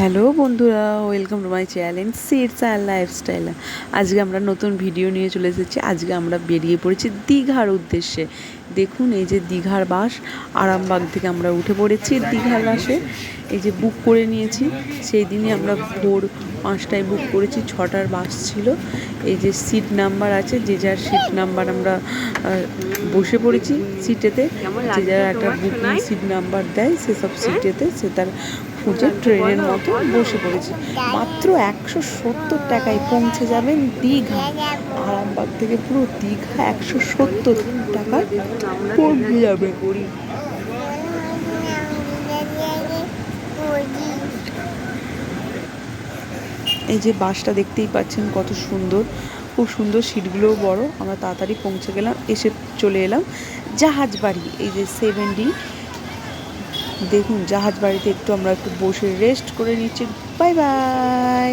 Hello বন্ধুরা welcome to my channel seats and lifestyle আজকে আমরা নতুন ভিডিও নিয়ে চলে এসেছি। আজকে আমরা বেরিয়ে পড়েছি দীঘার উদ্দেশ্যে। দেখুন এই যে দীঘার বাস আরামবাগ থেকে আমরা উঠে পড়েছি দীঘার বাসে। এই যে বুক করে নিয়েছি। সেই দিনই আমরা ভোর পাঁচটায় বুক করেছি ছটার বাস ছিল। এই যে সিট নাম্বার আছে যে যার সিট নাম্বার আমরা বসে পড়েছি সিটেতে যে যার একটা বুকিং সিট নাম্বার দেয় সেসব সিটেতে সে তার খুঁজে ট্রেনের মতো বসে পড়েছি। মাত্র একশো সত্তর টাকায় পৌঁছে যাবেন দীঘা। আরামবাগ থেকে পুরো দীঘা একশো সত্তর টাকায় পৌঁছে যাবে। এই যে বাসটা দেখতেই পাচ্ছেন কত সুন্দর। খুব সুন্দর সিটগুলোও বড়। আমরা তাড়াতাড়ি পৌঁছে গেলাম, এসে চলে এলাম জাহাজ বাড়ি এই যে সেভেন ডি দেখুন জাহাজ বাড়িতে একটু আমরা একটু বসে রেস্ট করে নিচ্ছি। Bye bye